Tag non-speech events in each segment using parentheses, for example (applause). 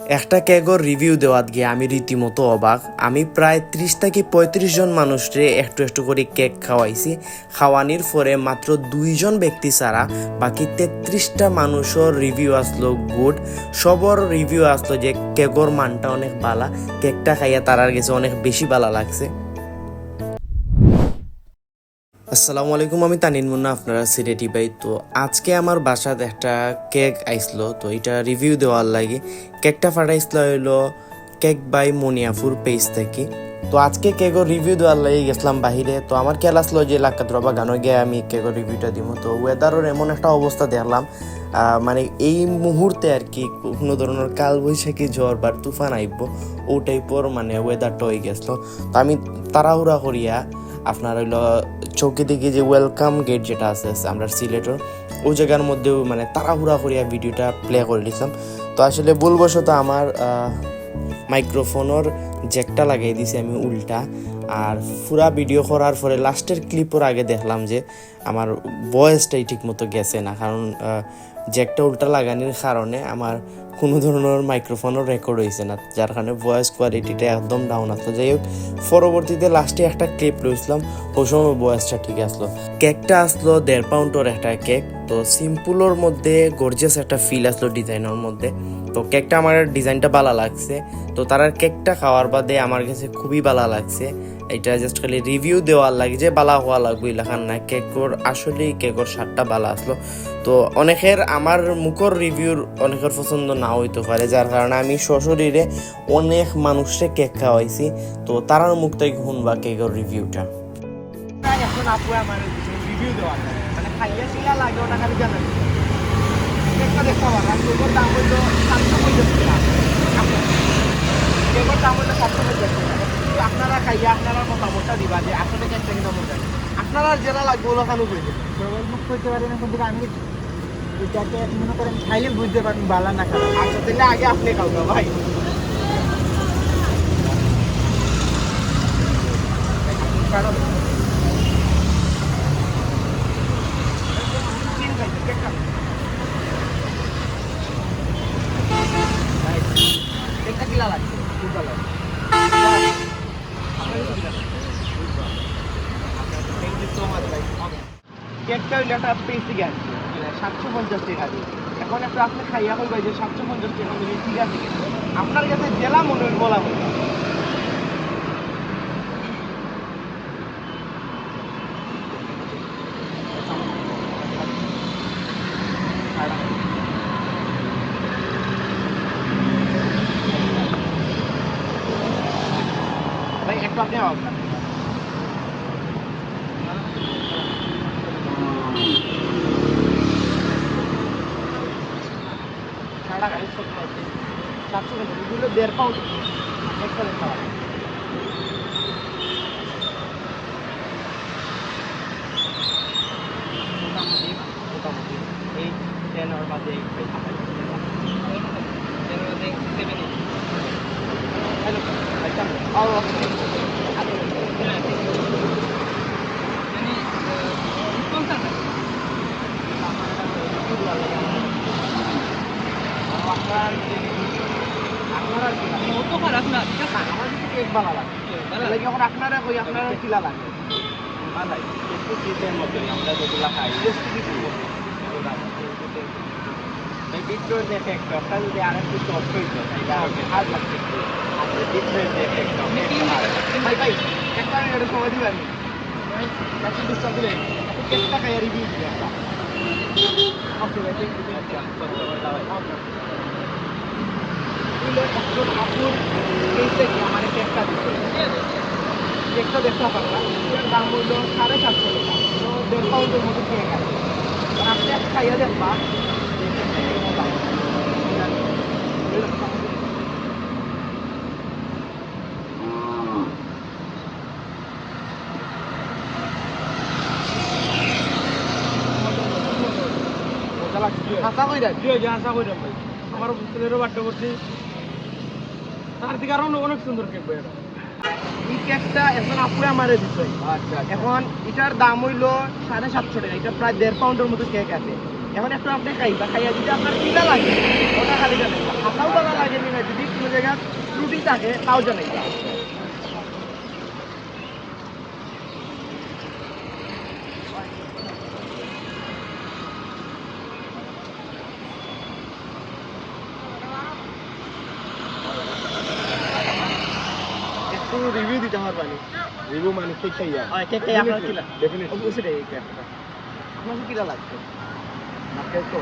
একটা ক্যাগর রিভিউ দেওয়াত গিয়ে আমি রীতিমতো অবাক। আমি প্রায় ত্রিশ থেকে পঁয়ত্রিশ জন মানুষরে একটু একটু করে কেক খাওয়াইছি। খাওয়ানির পরে মাত্র দুইজন ব্যক্তি ছাড়া বাকি তেত্রিশটা মানুষের রিভিউ আসলো গুড সবর রিভিউ আসলো যে কেকর মানটা অনেক ভালা কেকটা খাইয়া তারার গেছে অনেক বেশি বালা লাগছে। আসসালামু আলাইকুম, আমি তানিন মুন্না, আপনারা সিরেটি ভাই তো আজকে আমার বাসাত একটা কেক আইসলো, তো এটা রিভিউ দেওয়ার লাগে। কেকটা ফাটাইছিল হইল কেক বাই মনিয়াফুর পেজ থেকে। তো আজকে কেকের রিভিউ দেওয়ার লাগে, গেছিলাম বাহিরে। তো আমার খেয়াল আসলো যে লাক্কাত রবা গানো গিয়ে আমি কেকের রিভিউটা দিব তো ওয়েদারের এমন একটা অবস্থা দেখলাম মানে এই মুহূর্তে আর কি কোনো ধরনের কাল বৈশাখী ঝড় বা তুফান আইব, ও টাইপর মানে ওয়েদারটা হয়ে গেছিল। তো আমি তাড়াহুড়া করিয়া আপনার হইল চৌকি দিকে যে ওয়েলকাম গেট যেটা আছে আমরা সিলেটের, ওই জায়গার মধ্যেও মানে তাড়াহুড়া করিয়া ভিডিওটা প্লে করে দিছিলাম তো আসলে ভুলবশত আমার মাইক্রোফোনের জ্যাকটা লাগিয়ে দিছি আমি উল্টা। আর পুরা ভিডিও করার পরে লাস্টের ক্লিপের আগে দেখলাম যে আমার ভয়েসটাই ঠিক মতো গেছে না, কারণ জ্যাকটা উল্টা লাগানোর কারণে আমার কোনো ধরনের মাইক্রোফোনও রেকর্ড হয়েছে না, যার কারণে ভয়েস কোয়ালিটিটা একদম ডাউন আসলো। যাই হোক, পরবর্তীতে লাস্টে একটা ক্লিপ রয়েছিলাম ওই সময় ভয়েসটা ঠিক আসলো। কেকটা আসলো দেড় পাউন্ডের একটা কেক তো সিম্পলের মধ্যে গর্জিয়াস একটা ফিল আসলো ডিজাইনের মধ্যে। তো কেকটা আমার ডিজাইনটা ভালো লাগছে, তো তার কেকটা খাওয়ার বাদে আমার কাছে খুবই ভালো লাগছে। এটা জাস্ট খালি রিভিউ দেওয়ার লাগে যে বালা হওয়া লাগবে লেখান না। কেকর আসলেই কেকর স্বাদটা বালা আসলো। তো অনেকের, আমার মুখর রিভিউর অনেকের পছন্দ না হইতে পারে, যার কারণে আমি সশরীরে অনেক মানুষকে কেক খাওয়াইছি। তো তারার মুখ থেকে শুনবা কেকের রিভিউটা এখন আপু মানে দেখতে পারা কেকের দাম হইল সাতশো পঞ্চাশ টাকা। কেকের দাম হইল সাতশো পঞ্চাশ টাকা। আপনারা খাইয়া আপনারা মতামতটা দিবা যে আসলে কেকটা কিন্তু মজা আপনারা জেলা লাগবে ওগুলো খানো বুঝবে মুখ করতে পারি না কিন্তু আমি এটাকে মনে করেন খাইলে বুঝতে পারেন বালা না খারাপ। আচ্ছা তাহলে আগে আপনি খাও না ভাই। কেকটা কিলা লাগছে খুব ভালো হইলে একটা পেস্টি গ্যাস সাতশো পঞ্চাশ টাকা দিয়ে। এখন একটা আপনি খাইয়া হইবা যে সাতশো পঞ্চাশ টাকা মিলে ঠিক আছে আপনার কাছে জেলা মনে হয় বলা মনে হয়। ভাই, একটু আপনি আওয়াজ দেন। সারা গাড়ি ছোট আছে সাতশো টাকা এগুলো দেড় পাউন্ড একটা দেখা হয় মোটামুটি মোটামুটি এই টেন ওর মাঝে এই প্রাইস টেন মাঝে সেভেন হ্যালো আচ্ছা আর আপনার আপনারা অত খারাপ না ঠিক আছে আমার কিন্তু কেক ভালো লাগে তাহলে যখন আপনারা কই আপনারা কিলা লাগে ভালাই একটু চিপের মতো আমরা যেগুলা খাই এই বিট্রোর যে এফেক্টটা যদি আর একটু সফট হইতো তাহলে হার্ড লাগছে আর বিট্রোর যে এফেক্ট ভাই ভাই একটা আমি এটা সময় দিবেন একটু ডিস্টার্ব দিলেন কেকটা খাইয়া রিভিউ দিবেন একটা ওকে ভাই থ্যাংক ইউ আচ্ছা আমার কেকটা দিচ্ছে কেকটা দেখতে পারলাম দাম হইল সাড়ে সাতশো টাকা। তো দেড় পাউন্ডের মতো আছে তো আপনি খাইয়া দেখবা হাসা কইরা আশা করি আমার ছেলেরও বার্থডে করছি তার থেকে আরও অনেক সুন্দর কেক ভাই এটা। এখন আচ্ছা এখন এটার দাম হইল সাড়ে সাতশো টাকা। এটা প্রায় দেড় পাউন্ডের মতো কেক আছে। এখন একটু আপনি খাইবা খাইয়া যদি আপনার কিনা লাগে ওটা খালি জানাইবা হাতাও বালা লাগে যদি কোনো জায়গায় ত্রুটি থাকে তাও জানাইবা একটু রিভিউ দিতে পারবানি রিভিউ মানে ঠিক খাইয়া হয় কে কে আপনার কিলা. অবশ্যই এই কে আপনার? কিলা লাগছে নাকে তো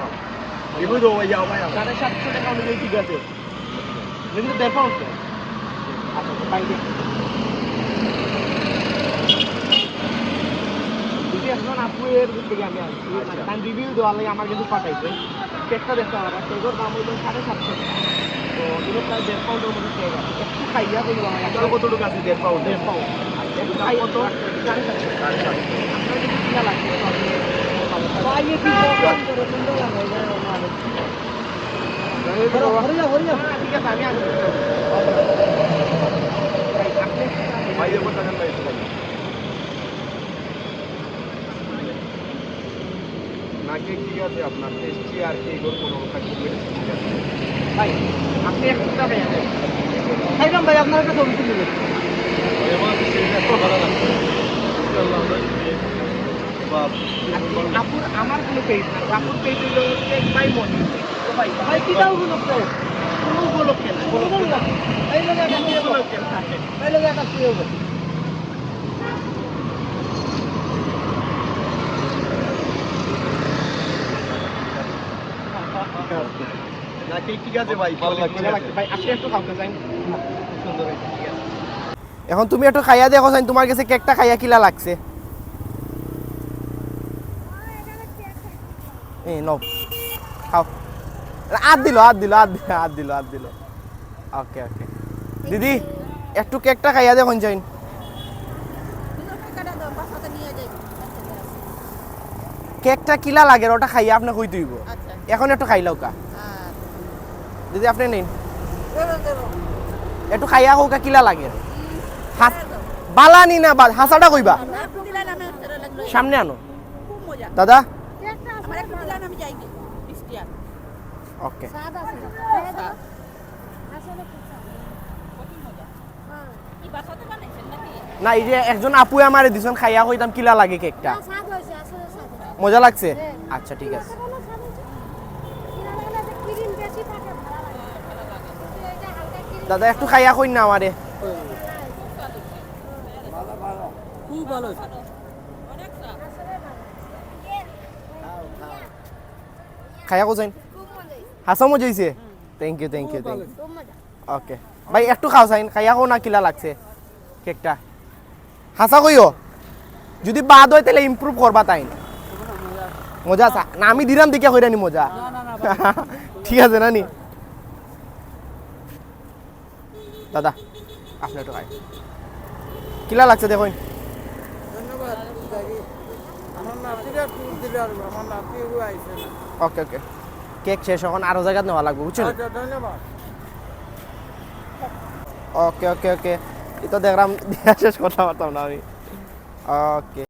রিভিউ দাও ভাই যাও ভাই সাড়ে সাতশো টাকা অনুযায়ী ঠিক আছে। কিন্তু দেখো আচ্ছা যদি এখন আপু এর থেকে আমি আসছি মানে রিভিউ দেওয়ার লাগে আমার কিন্তু পাঠাইছে। কেকটা দেখতে পারা কেকের দাম হইল সাড়ে সাতশো টাকা। তো এগুলো প্রায় দেড় পাউন্ডের মধ্যে কেক আছে একটু খাইয়া আমার আপনার কতটুকু আছে দেড় পাউন্ড? দেড় পাউন্ড। একটু খাই কত? সাড়ে সাতশো। আপনার যদি কিনা লাগছে তাহলে সুন্দর লাগে ঠিক আছে আমি আসব আপনি ভাই এর মধ্যে ভাই নাকে ঠিক আছে আপনার? টেস্টি আর কি এগুলো কোনো ঠিক আছে ভাই, আপনি এক ফুটা ভাই খাইলাম ভাই, আপনার একটা ছবি তুলে নেবেন আমার কোনো পেজ না আপুর পেজ হলো টেক বাই ভাই ভাই এই লোক একটা উপলক্ষে? এই লোক একটা ঠিক আছে ভাই ভালো লাগছে ভাই আপনি একটু খাওয়াতে চাই। সুন্দর ঠিক আছে। এখন তুমি একটু খাইয়া দেখো চাই তোমার কাছে কেকটা খাইয়া কিলা লাগছে। এই নাও। খাও। আদ দিল আদ দিল আদ দিল আদ দিল আদ দিল। ওকে ওকে। দিদি একটু কেকটা খাইয়া দেখুন চাইন কেকটা কিলা লাগে ওটা খাইয়া আপনি কই তুইব এখন একটু খাইলাও কা দিদি আপনি নিন। একটু খাইয়া কৌকা কিলা লাগে। বালা নি না হাসাটা কইবা। সামনে আনো। দাদা? ওকে। না এই যে একজন আপুয়ে আমারে দিছন খাইয়া কইতাম কিলা লাগে কেকটা। মজা লাগছে? আচ্ছা ঠিক আছে। দাদা একটু খাইয়া কই না আমারে। খাইয়া কোথায় হাসা মজা হয়েছে thank you thank you thank you okay ভাই একটু খাও সাইন। খাইয়া কো না কিলা লাগছে কেকটা। হাসা কইও? যদি বাদ হয় তাহলে ইমপ্রুভ করবা তাই মজা আছে। না আমি দিলাম দেখিয়া কইরা নি মজা। (laughs) ঠিক আছে না নি দাদা আপনি একটু খাই কিলা লাগছে দেখুন। ওকে ওকে। কেক শেষ এখন আরও জায়গায় নেওয়া লাগবে বুঝছেন? ওকে ওকে ওকে। এটা দেখলাম শেষ কথা পারতাম না আমি ওকে।